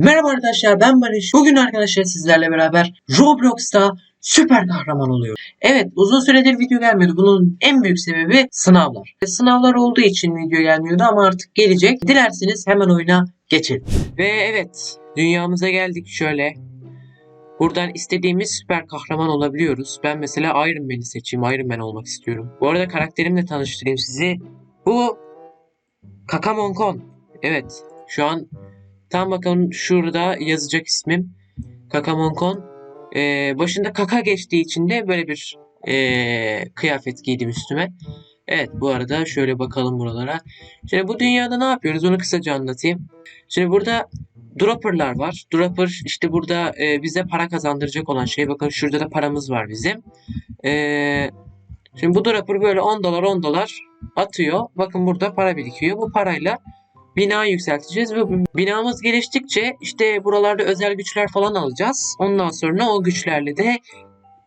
Merhaba arkadaşlar ben Barış. Bugün arkadaşlar sizlerle beraber Roblox'ta süper kahraman oluyor. Evet uzun süredir video gelmiyordu. Bunun en büyük sebebi sınavlar. E, Sınavlar olduğu için video gelmiyordu ama artık gelecek. Dilerseniz hemen oyuna geçelim. Ve evet dünyamıza geldik şöyle. Buradan istediğimiz süper kahraman olabiliyoruz. Ben mesela Iron Man'i seçeyim. Iron Man olmak istiyorum. Bu arada karakterimle tanıştırayım sizi. Bu Kakamonkon. Evet şu an Tam bakın şurada yazacak ismim. Kakamonkon. Ee, başında kaka geçtiği için de böyle bir ee, kıyafet giydim üstüme. Evet bu arada şöyle bakalım buralara. Şimdi bu dünyada ne yapıyoruz onu kısaca anlatayım. Şimdi burada dropperlar var. Dropper işte burada ee, bize para kazandıracak olan şey. Bakın şurada da paramız var bizim. Ee, şimdi bu dropper böyle 10 dolar 10 dolar atıyor. Bakın burada para birikiyor. Bu parayla bina yükselteceğiz ve binamız geliştikçe işte buralarda özel güçler falan alacağız. Ondan sonra o güçlerle de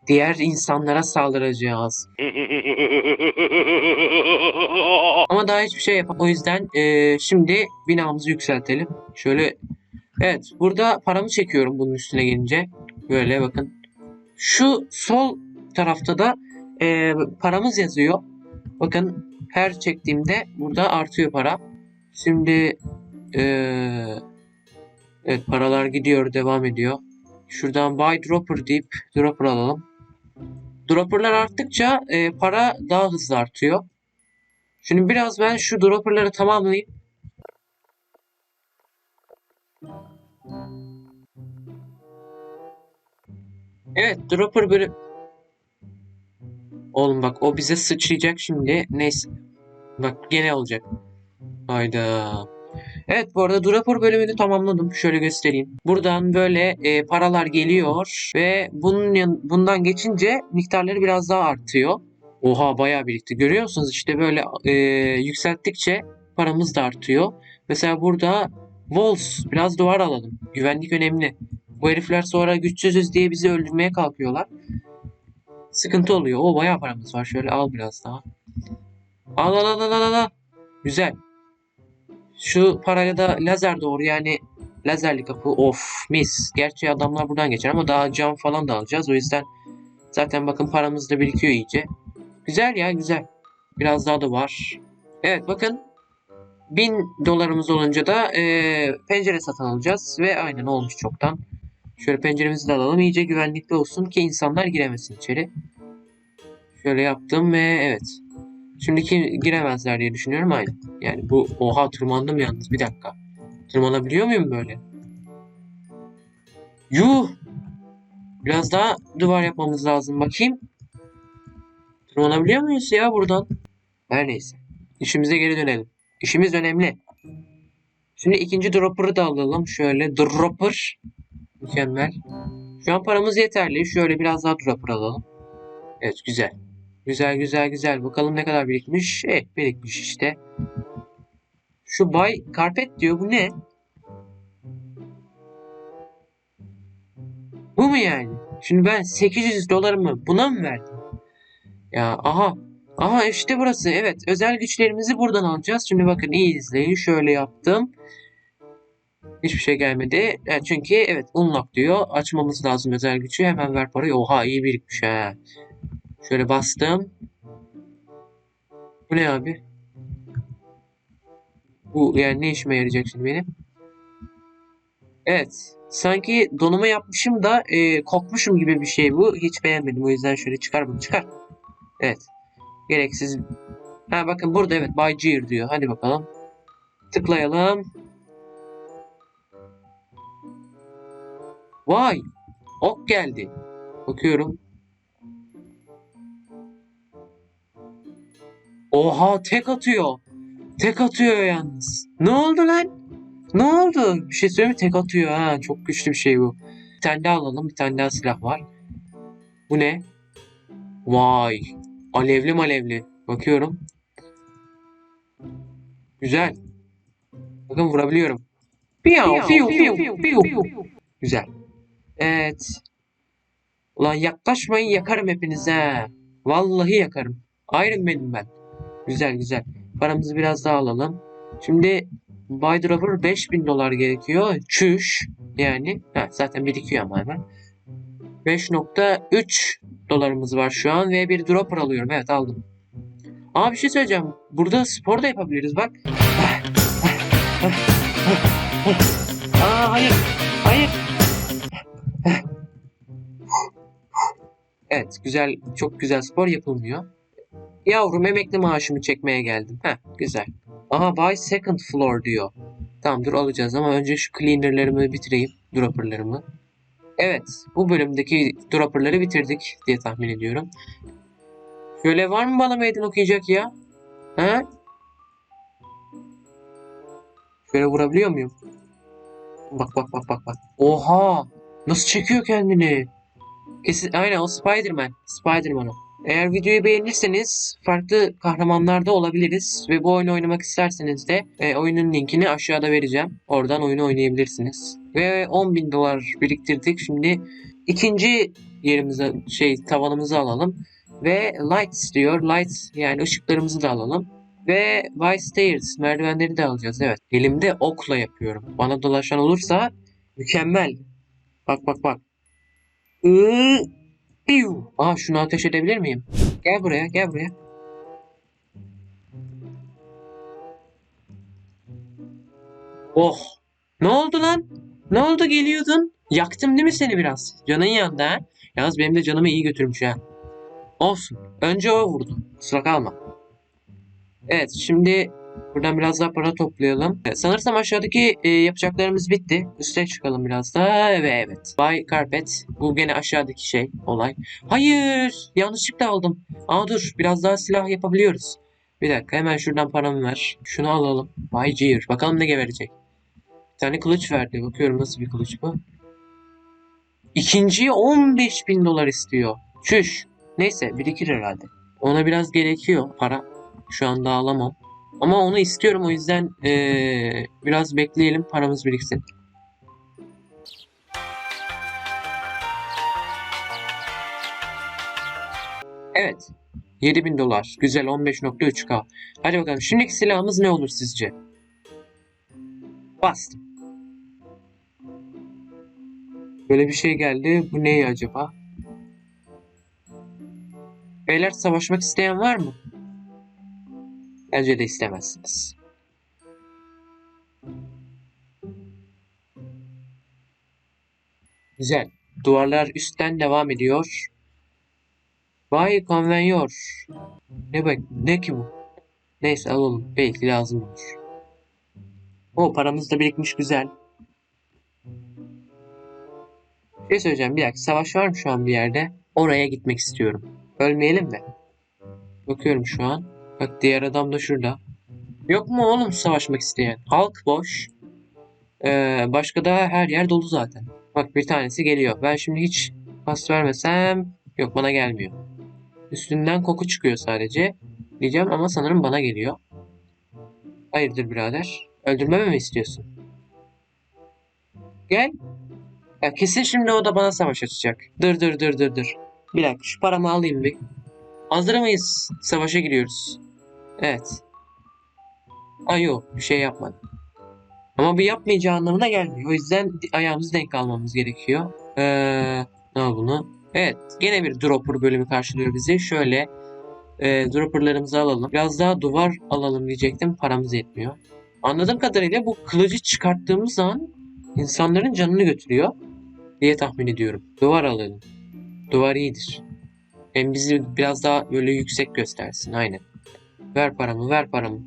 diğer insanlara saldıracağız. Ama daha hiçbir şey yapamam. O yüzden eee, şimdi binamızı yükseltelim. Şöyle evet burada paramı çekiyorum bunun üstüne gelince. Böyle bakın. Şu sol tarafta da eee, paramız yazıyor. Bakın her çektiğimde burada artıyor para. Şimdi eee, evet paralar gidiyor devam ediyor. Şuradan buy dropper deyip dropper alalım. Dropperlar arttıkça eee, para daha hızlı artıyor. Şimdi biraz ben şu dropperları tamamlayayım. Evet dropper böyle... Oğlum bak o bize sıçrayacak şimdi. Neyse. Bak gene olacak. Hayda. Evet bu arada Dropper bölümünü tamamladım. Şöyle göstereyim. Buradan böyle e, paralar geliyor ve bunun bundan geçince miktarları biraz daha artıyor. Oha bayağı birikti. Görüyor musunuz? İşte böyle e, yükselttikçe paramız da artıyor. Mesela burada walls biraz duvar alalım. Güvenlik önemli. Bu herifler sonra güçsüzüz diye bizi öldürmeye kalkıyorlar. Sıkıntı oluyor. O bayağı paramız var. Şöyle al biraz daha. Al al al al al al. Güzel. Şu parayla da lazer doğru yani lazerli kapı of mis. Gerçi adamlar buradan geçer ama daha cam falan da alacağız. O yüzden zaten bakın paramız da birikiyor iyice. Güzel ya güzel. Biraz daha da var. Evet bakın 1000 dolarımız olunca da eee, pencere satın alacağız ve aynen olmuş çoktan. Şöyle penceremizi de alalım iyice güvenlikli olsun ki insanlar giremesin içeri. Şöyle yaptım ve evet. Şimdiki giremezler diye düşünüyorum aynen. Yani bu oha tırmandım yalnız bir dakika. Tırmanabiliyor muyum böyle? Yuh! Biraz daha duvar yapmamız lazım bakayım. Tırmanabiliyor muyuz ya buradan? Her neyse. İşimize geri dönelim. İşimiz önemli. Şimdi ikinci dropper'ı da alalım. Şöyle dropper. Mükemmel. Şu an paramız yeterli. Şöyle biraz daha dropper alalım. Evet güzel. Güzel güzel güzel. Bakalım ne kadar birikmiş. Evet birikmiş işte. Şu bay karpet diyor. Bu ne? Bu mu yani? Şimdi ben 800 dolarımı buna mı verdim? Ya aha. Aha işte burası. Evet. Özel güçlerimizi buradan alacağız. Şimdi bakın iyi izleyin. Şöyle yaptım. Hiçbir şey gelmedi. Yani çünkü evet unlock diyor. Açmamız lazım özel gücü. Hemen ver parayı. Oha iyi birikmiş ha. Şöyle bastım. Bu ne abi? Bu yani ne işime yarayacak şimdi benim? Evet. Sanki donuma yapmışım da e, kokmuşum gibi bir şey bu. Hiç beğenmedim. O yüzden şöyle çıkar bunu çıkar. Evet. Gereksiz. Ha bakın burada evet Bay Gear diyor. Hadi bakalım. Tıklayalım. Vay. Ok geldi. Bakıyorum. Oha tek atıyor. Tek atıyor yalnız. Ne oldu lan? Ne oldu? Bir şey söyleyeyim mi? Tek atıyor ha. Çok güçlü bir şey bu. Bir tane daha alalım. Bir tane daha silah var. Bu ne? Vay. Alevli malevli. Bakıyorum. Güzel. Bakın vurabiliyorum. Piyav, piyav, piyav, piyav. Güzel. Evet. Ulan yaklaşmayın yakarım hepinize. Vallahi yakarım. Iron Man'im ben. Güzel güzel. Paramızı biraz daha alalım. Şimdi Buy dropper 5000 dolar gerekiyor. Çüş. Yani. Ha, zaten birikiyor ama hemen. 5.3 dolarımız var şu an ve bir dropper alıyorum. Evet aldım. Aa bir şey söyleyeceğim. Burada spor da yapabiliriz bak. Aa hayır. Hayır. Evet güzel çok güzel spor yapılmıyor. Yavrum emekli maaşımı çekmeye geldim. Heh güzel. Aha buy second floor diyor. Tamam dur alacağız ama önce şu cleaner'larımı bitireyim. Dropper'larımı. Evet bu bölümdeki dropper'ları bitirdik diye tahmin ediyorum. Şöyle var mı bana meydan okuyacak ya? He? Şöyle vurabiliyor muyum? Bak bak bak bak bak. Oha! Nasıl çekiyor kendini? Kesin aynen o Spider-Man. Spider-Man o. Eğer videoyu beğenirseniz farklı kahramanlarda olabiliriz ve bu oyunu oynamak isterseniz de e, oyunun linkini aşağıda vereceğim. Oradan oyunu oynayabilirsiniz. Ve 10.000 dolar biriktirdik. Şimdi ikinci yerimize şey tavanımızı alalım ve lights diyor. Lights yani ışıklarımızı da alalım. Ve by stairs merdivenleri de alacağız evet. Elimde okla yapıyorum. Bana dolaşan olursa mükemmel. Bak bak bak. Iı, piu. Aa şunu ateş edebilir miyim? Gel buraya gel buraya. Oh. Ne oldu lan? Ne oldu geliyordun? Yaktım değil mi seni biraz? Canın yandı ha? Yalnız benim de canımı iyi götürmüş ha. Olsun. Önce o vurdu. Kusura kalma. Evet şimdi buradan biraz daha para toplayalım. Evet, sanırsam aşağıdaki e, yapacaklarımız bitti. Üste çıkalım biraz da ve evet. Buy carpet. Bu gene aşağıdaki şey olay. Hayır yanlışlıkla aldım. Aa dur biraz daha silah yapabiliyoruz. Bir dakika hemen şuradan paramı ver. Şunu alalım. Buy gear. Bakalım ne verecek. Bir tane kılıç verdi. Bakıyorum nasıl bir kılıç bu. İkinciye 15 bin dolar istiyor. Çüş. Neyse birikir herhalde. Ona biraz gerekiyor para. Şu anda alamam. Ama onu istiyorum o yüzden ee, biraz bekleyelim paramız biriksin. Evet. 7000 dolar. Güzel 15.3k. Hadi bakalım şimdiki silahımız ne olur sizce? Bastım. Böyle bir şey geldi. Bu ne acaba? Beyler savaşmak isteyen var mı? Bence de istemezsiniz. Güzel. Duvarlar üstten devam ediyor. Vay konvenyor. Ne bak ne ki bu? Neyse alalım. Belki lazım olur. O paramız da birikmiş güzel. Bir şey söyleyeceğim. Bir dakika. Savaş var mı şu an bir yerde? Oraya gitmek istiyorum. Ölmeyelim de. Bakıyorum şu an. Bak diğer adam da şurada. Yok mu oğlum savaşmak isteyen? Halk boş. Ee, başka da her yer dolu zaten. Bak bir tanesi geliyor. Ben şimdi hiç pas vermesem yok bana gelmiyor. Üstünden koku çıkıyor sadece. Diyeceğim ama sanırım bana geliyor. Hayırdır birader? Öldürmemi mi istiyorsun? Gel. Ya kesin şimdi o da bana savaş açacak. Dur dur dur dur dur. Bir dakika şu paramı alayım bir. Hazır mıyız? Savaşa giriyoruz. Evet. Ay yok bir şey yapmadı. Ama bu yapmayacağı anlamına gelmiyor. O yüzden ayağımızı denk almamız gerekiyor. Ee, ne bunu? Evet. Gene bir dropper bölümü karşılıyor bizi. Şöyle e, dropperlarımızı alalım. Biraz daha duvar alalım diyecektim. Paramız yetmiyor. Anladığım kadarıyla bu kılıcı çıkarttığımız an insanların canını götürüyor diye tahmin ediyorum. Duvar alalım. Duvar iyidir. Hem bizi biraz daha böyle yüksek göstersin. Aynen. Ver paramı, ver paramı.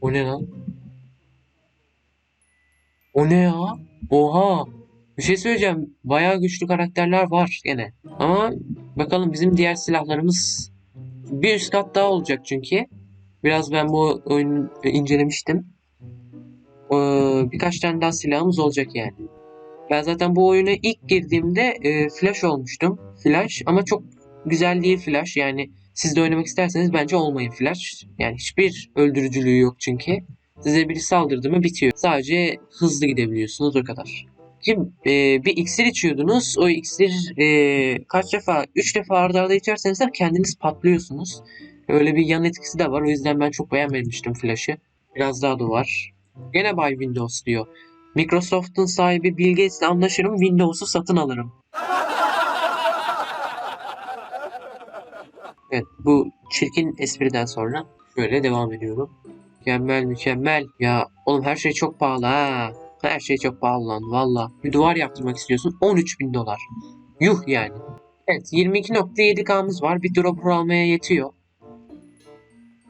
O ne lan? O ne ya? Oha! Bir şey söyleyeceğim. Bayağı güçlü karakterler var gene. Ama bakalım bizim diğer silahlarımız bir üst kat daha olacak çünkü. Biraz ben bu oyunu incelemiştim. Ee, birkaç tane daha silahımız olacak yani. Ben zaten bu oyuna ilk girdiğimde e, Flash olmuştum. Flash ama çok güzel değil Flash. Yani siz de oynamak isterseniz bence olmayın Flash. Yani hiçbir öldürücülüğü yok çünkü. Size biri saldırdı mı bitiyor. Sadece hızlı gidebiliyorsunuz o kadar. Şimdi e, bir iksir içiyordunuz. O iksir e, kaç defa? 3 defa arda arda içerseniz kendiniz patlıyorsunuz. Öyle bir yan etkisi de var. O yüzden ben çok beğenmemiştim Flash'ı. Biraz daha da var. Gene Bay Windows diyor. Microsoft'un sahibi Bill Gates'le anlaşırım, Windows'u satın alırım. Evet, bu çirkin espriden sonra şöyle devam ediyorum. Mükemmel mükemmel. Ya oğlum her şey çok pahalı ha. Her şey çok pahalı lan valla. Bir duvar yaptırmak istiyorsun 13 bin dolar. Yuh yani. Evet 22.7K'mız var. Bir dropper almaya yetiyor.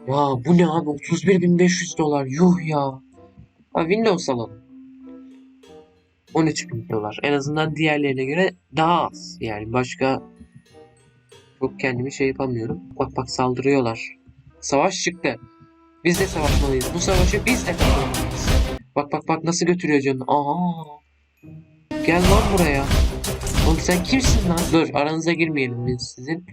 Ya bu ne abi 31.500 dolar. Yuh ya. Ha, Windows alalım. 13 bin dolar. En azından diğerlerine göre daha az. Yani başka çok kendimi şey yapamıyorum. Bak bak saldırıyorlar. Savaş çıktı. Biz de savaşmalıyız. Bu savaşı biz de kazanmalıyız. Bak bak bak nasıl götürüyor canını. Aa. Gel lan buraya. Oğlum sen kimsin lan? Dur aranıza girmeyelim biz sizin.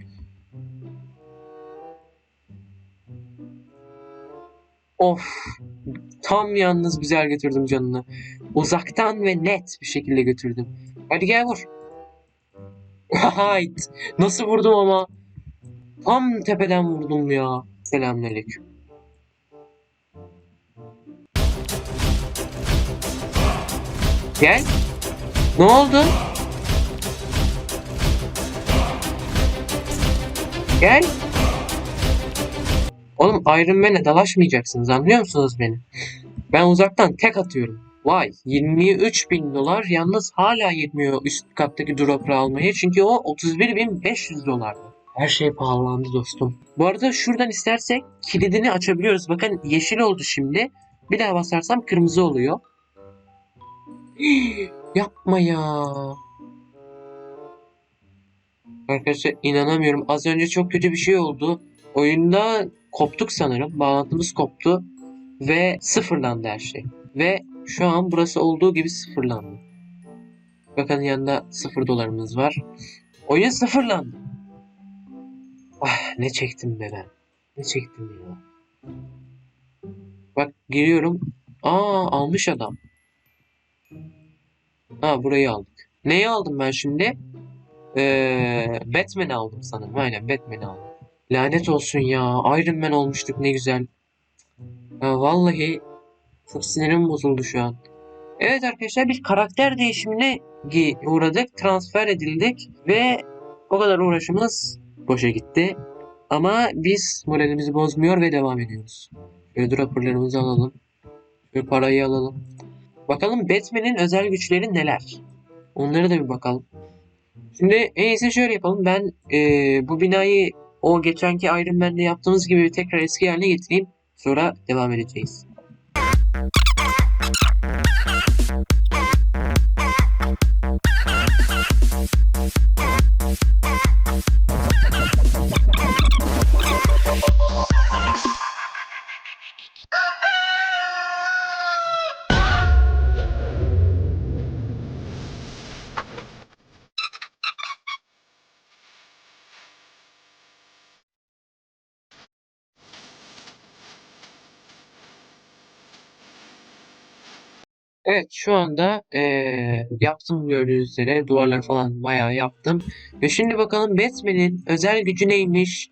Of. Tam yalnız güzel götürdüm canını. Uzaktan ve net bir şekilde götürdüm. Hadi gel vur. Hayt. Nasıl vurdum ama. Tam tepeden vurdum ya. Selamünaleyküm. Gel. Ne oldu? Gel. Oğlum Iron Man'e dalaşmayacaksınız anlıyor musunuz beni? Ben uzaktan tek atıyorum. Vay 23 bin dolar yalnız hala yetmiyor üst kattaki dropper'ı almaya çünkü o 31.500 dolardı. Her şey pahalandı dostum. Bu arada şuradan istersek kilidini açabiliyoruz. Bakın yeşil oldu şimdi. Bir daha basarsam kırmızı oluyor. Yapma ya. Arkadaşlar inanamıyorum. Az önce çok kötü bir şey oldu. Oyunda koptuk sanırım. Bağlantımız koptu. Ve sıfırlandı her şey. Ve şu an burası olduğu gibi sıfırlandı. Bakın yanında sıfır dolarımız var. Oyun sıfırlandı. Ah ne çektim be ben. Ne çektim ya. Bak giriyorum. Aa almış adam. Ha burayı aldık. Neyi aldım ben şimdi? Ee, Batman'i aldım sanırım. Aynen Batman'i aldım. Lanet olsun ya. Iron Man olmuştuk ne güzel. Ya vallahi çok sinirim bozuldu şu an. Evet arkadaşlar bir karakter değişimine uğradık. Transfer edildik. Ve o kadar uğraşımız boşa gitti. Ama biz moralimizi bozmuyor ve devam ediyoruz. Şöyle dropperlarımızı alalım. Şöyle parayı alalım. Bakalım Batman'in özel güçleri neler? Onlara da bir bakalım. Şimdi en iyisi şöyle yapalım. Ben eee, bu binayı o geçenki Iron Man'de yaptığımız gibi tekrar eski haline getireyim. Sonra devam edeceğiz. Evet şu anda eee, yaptım gördüğünüz üzere duvarlar falan bayağı yaptım. Ve şimdi bakalım Batman'in özel gücü neymiş?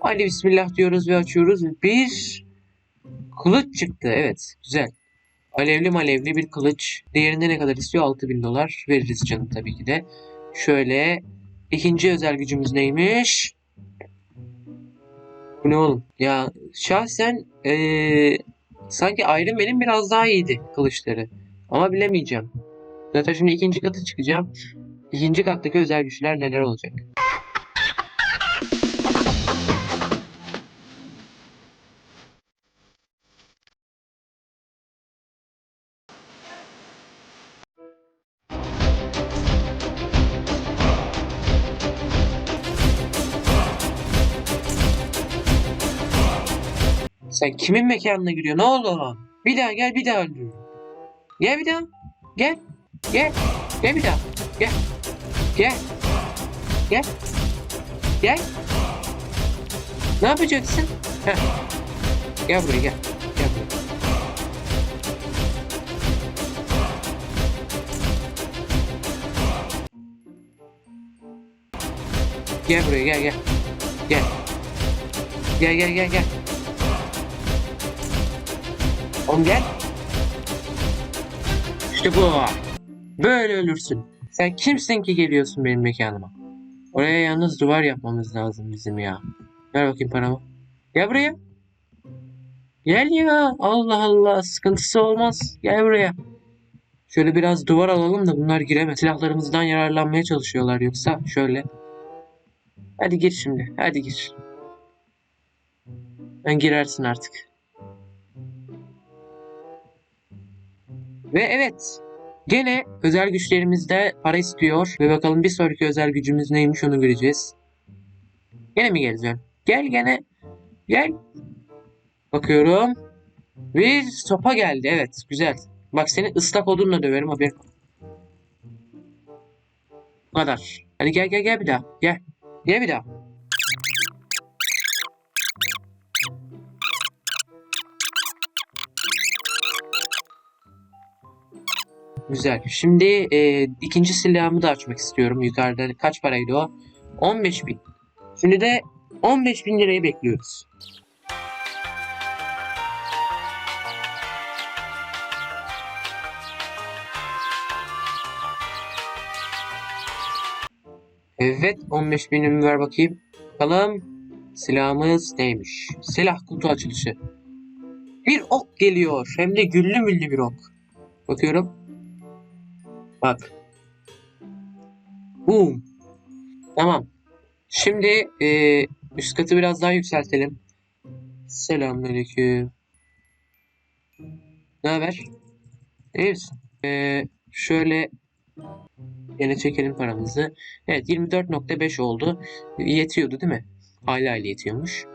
Hadi bismillah diyoruz ve açıyoruz. Bir kılıç çıktı. Evet güzel. Alevli malevli bir kılıç. Değerinde ne kadar istiyor? 6000 dolar. Veririz canım tabii ki de. Şöyle ikinci özel gücümüz neymiş? Bu ne oğlum? Ya şahsen eee Sanki Iron Man'in biraz daha iyiydi kılıçları. Ama bilemeyeceğim. Zaten şimdi ikinci kata çıkacağım. İkinci kattaki özel güçler neler olacak? Sen kimin mekanına giriyor? Ne oldu ona? Bir daha gel bir daha öldür. Gel bir daha. Gel. Gel. Gel bir daha. Gel. Gel. Gel. Gel. Ne yapacaksın? Heh. Gel buraya gel. Gel buraya. Gel buraya gel gel. Gel. Gel gel gel gel. Oğlum gel. İşte bu. Böyle ölürsün. Sen kimsin ki geliyorsun benim mekanıma? Oraya yalnız duvar yapmamız lazım bizim ya. Ver bakayım paramı. Gel buraya. Gel ya. Allah Allah. Sıkıntısı olmaz. Gel buraya. Şöyle biraz duvar alalım da bunlar giremez. Silahlarımızdan yararlanmaya çalışıyorlar yoksa şöyle. Hadi gir şimdi. Hadi gir. Ben girersin artık. Ve evet. Gene özel güçlerimizde para istiyor. Ve bakalım bir sonraki özel gücümüz neymiş onu göreceğiz. Gene mi geleceksin? Gel gene. Gel. Bakıyorum. Bir sopa geldi. Evet güzel. Bak seni ıslak odunla döverim haberin. Bu kadar. Hadi gel gel gel bir daha. Gel. Gel bir daha. Güzel. Şimdi e, ikinci silahımı da açmak istiyorum. Yukarıda kaç paraydı o? 15 bin. Şimdi de 15 bin lirayı bekliyoruz. Evet 15 binimi ver bakayım. Bakalım silahımız neymiş? Silah kutu açılışı. Bir ok geliyor. Hem de güllü müllü bir ok. Bakıyorum. Bak. Boom. Tamam. Şimdi e, üst katı biraz daha yükseltelim. Selamünaleyküm. Ne haber? İyi misin? E, şöyle yine çekelim paramızı. Evet 24.5 oldu. Yetiyordu değil mi? Hala hala yetiyormuş.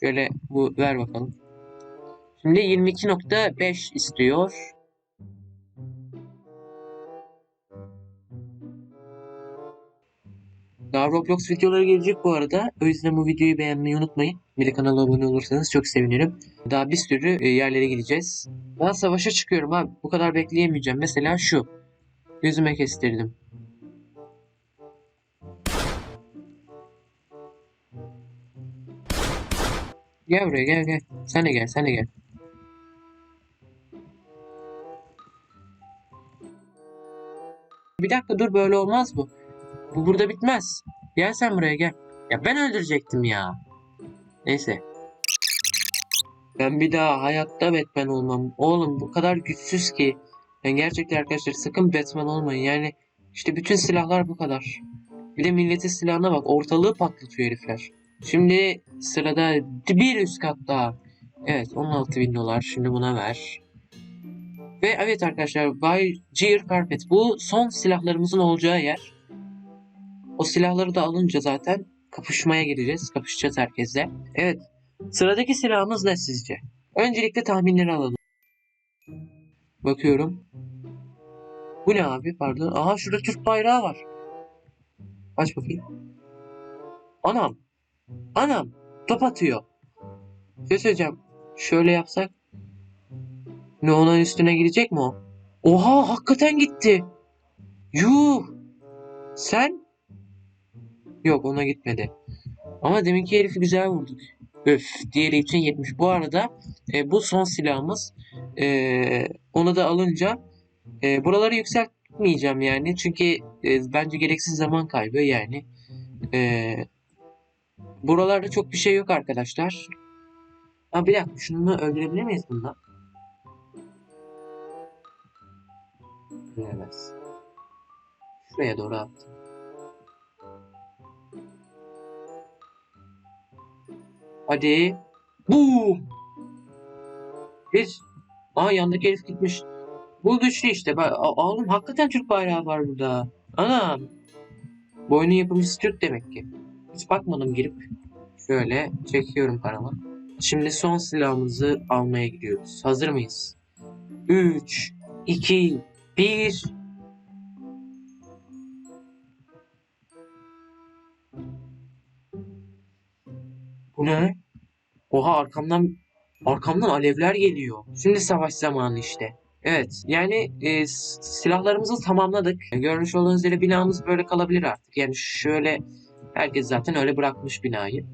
Şöyle bu ver bakalım. Şimdi 22.5 istiyor. Daha Roblox videoları gelecek bu arada. O yüzden bu videoyu beğenmeyi unutmayın. Bir de kanala abone olursanız çok sevinirim. Daha bir sürü e, yerlere gideceğiz. Ben savaşa çıkıyorum abi. Bu kadar bekleyemeyeceğim. Mesela şu. Yüzüme kestirdim. Gel buraya gel gel. Sen de gel sen de gel. Bir dakika dur böyle olmaz bu. Bu burada bitmez. Gel sen buraya gel. Ya ben öldürecektim ya. Neyse. Ben bir daha hayatta Batman olmam. Oğlum bu kadar güçsüz ki. Yani gerçekten arkadaşlar sakın Batman olmayın. Yani işte bütün silahlar bu kadar. Bir de milletin silahına bak. Ortalığı patlatıyor herifler. Şimdi sırada bir üst kat daha. Evet 16 bin dolar. Şimdi buna ver. Ve evet arkadaşlar Bay Gear Carpet. Bu son silahlarımızın olacağı yer. O silahları da alınca zaten kapışmaya gireceğiz. Kapışacağız herkesle. Evet. Sıradaki silahımız ne sizce? Öncelikle tahminleri alalım. Bakıyorum. Bu ne abi? Pardon. Aha şurada Türk bayrağı var. Aç bakayım. Anam. Anam. Top atıyor. Şey söyleyeceğim. Şöyle yapsak. Ne onun üstüne gidecek mi o? Oha hakikaten gitti. Yuh. Sen? Yok ona gitmedi. Ama deminki herifi güzel vurduk. Öf diğeri için 70. Bu arada e, bu son silahımız. E, onu da alınca e, buraları yükseltmeyeceğim yani. Çünkü e, bence gereksiz zaman kaybı yani. E, buralarda çok bir şey yok arkadaşlar. Ha bir dakika şunu öldürebilir miyiz bundan? Öldüremez. Şuraya doğru attım. Hadi. Boom. Bir. Aa yandaki herif gitmiş. Bu güçlü işte. Bak, oğlum hakikaten Türk bayrağı var burada. Anam. Bu oyunun yapımcısı Türk demek ki. Hiç bakmadım girip. Şöyle çekiyorum paramı. Şimdi son silahımızı almaya gidiyoruz. Hazır mıyız? 3, 2, 1. Bu ne? Oha arkamdan arkamdan alevler geliyor. Şimdi savaş zamanı işte. Evet yani e, silahlarımızı tamamladık. Görmüş olduğunuz üzere binamız böyle kalabilir artık. Yani şöyle herkes zaten öyle bırakmış binayı.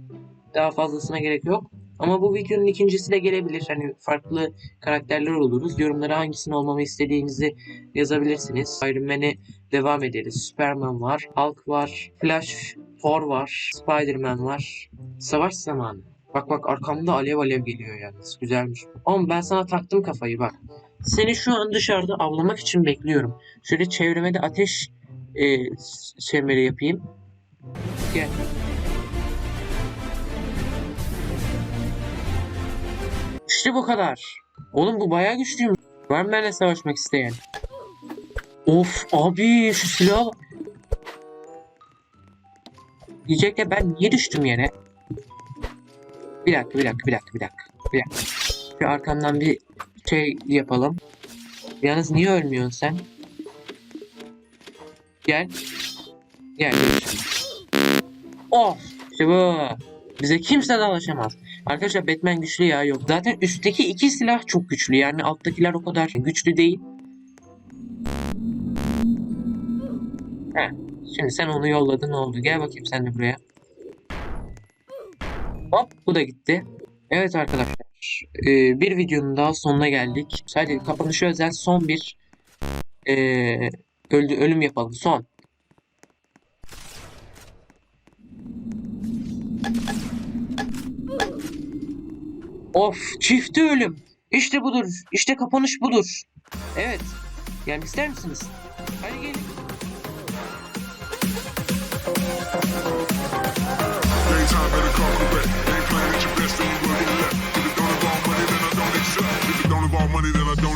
Daha fazlasına gerek yok. Ama bu videonun ikincisi de gelebilir. Hani farklı karakterler oluruz. Yorumlara hangisini olmamı istediğinizi yazabilirsiniz. Iron Man'e devam ederiz. Superman var, Hulk var, Flash, Thor var, Spider-Man var. Savaş zamanı. Bak bak arkamda alev alev geliyor yalnız. Güzelmiş. Oğlum ben sana taktım kafayı bak. Seni şu an dışarıda avlamak için bekliyorum. Şöyle çevreme de ateş e, çemberi yapayım. Gel. İşte bu kadar. Oğlum bu bayağı güçlüymüş. Var mı benimle savaşmak isteyen? Of abi şu silah Diyecek de ben niye düştüm yere? Bir dakika bir dakika bir dakika bir dakika. Bir dakika. Şu arkamdan bir şey yapalım. Yalnız niye ölmüyorsun sen? Gel. Gel. Of işte bu. Bize kimse dalaşamaz. Arkadaşlar Batman güçlü ya yok. Zaten üstteki iki silah çok güçlü. Yani alttakiler o kadar güçlü değil. Heh. Şimdi sen onu yolladın ne oldu? Gel bakayım sen de buraya. Hop bu da gitti. Evet arkadaşlar. e, bir videonun daha sonuna geldik. Sadece kapanışı özel son bir e, öldü, ölüm yapalım. Son. Of çifte ölüm. İşte budur. İşte kapanış budur. Evet. Yani ister misiniz? Hadi don't involve money, then I don't